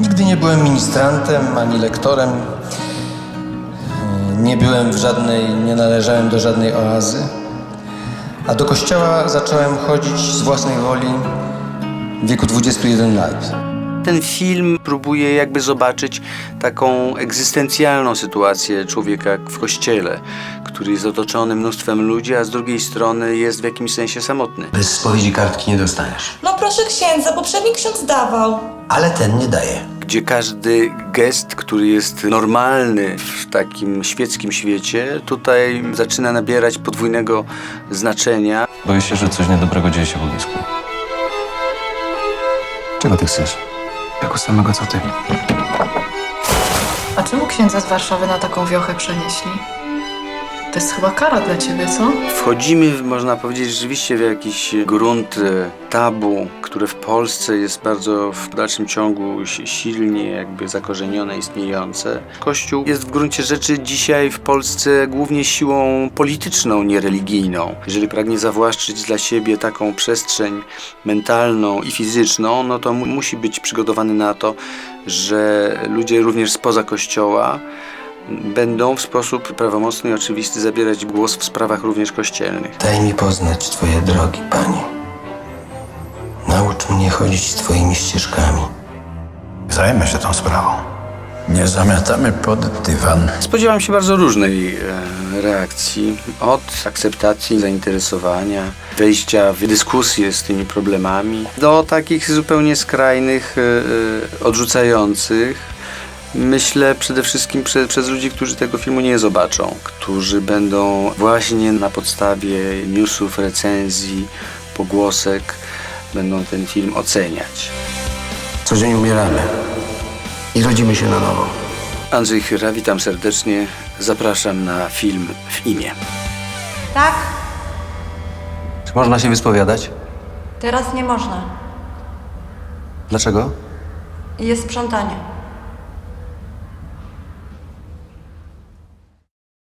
Nigdy nie byłem ministrantem ani lektorem. Nie byłem w żadnej, nie należałem do żadnej oazy. A do kościoła zacząłem chodzić z własnej woli w wieku 21 lat. Ten film próbuje jakby zobaczyć taką egzystencjalną sytuację człowieka w kościele, który jest otoczony mnóstwem ludzi, a z drugiej strony jest w jakimś sensie samotny. Bez spowiedzi kartki nie dostaniesz. No proszę księdza, poprzedni ksiądz dawał. Ale ten nie daje. Gdzie każdy gest, który jest normalny w takim świeckim świecie, tutaj zaczyna nabierać podwójnego znaczenia. Boję się, że coś niedobrego dzieje się w ognisku. Czego ty chcesz? Tego samego co ty. A czemu księdza z Warszawy na taką wiochę przenieśli? To jest chyba kara dla ciebie, co? Wchodzimy, można powiedzieć, rzeczywiście w jakiś grunt e, tabu, które w Polsce jest bardzo w dalszym ciągu si- silnie jakby zakorzenione, istniejące. Kościół jest w gruncie rzeczy dzisiaj w Polsce głównie siłą polityczną, nie religijną. Jeżeli pragnie zawłaszczyć dla siebie taką przestrzeń mentalną i fizyczną, no to mu- musi być przygotowany na to, że ludzie również spoza Kościoła będą w sposób prawomocny i oczywisty zabierać głos w sprawach również kościelnych. Daj mi poznać Twoje drogi, Panie. Mnie chodzić Twoimi ścieżkami. Zajmę się tą sprawą. Nie zamiatamy pod dywan. Spodziewam się bardzo różnej e, reakcji, od akceptacji, zainteresowania, wejścia w dyskusję z tymi problemami, do takich zupełnie skrajnych, e, e, odrzucających. Myślę przede wszystkim prze, przez ludzi, którzy tego filmu nie zobaczą, którzy będą właśnie na podstawie newsów, recenzji, pogłosek, będą ten film oceniać. Co dzień umieramy. I rodzimy się na nowo. Andrzej Chyra, witam serdecznie. Zapraszam na film w imię. Tak? Czy można się wyspowiadać? Teraz nie można. Dlaczego? Jest sprzątanie.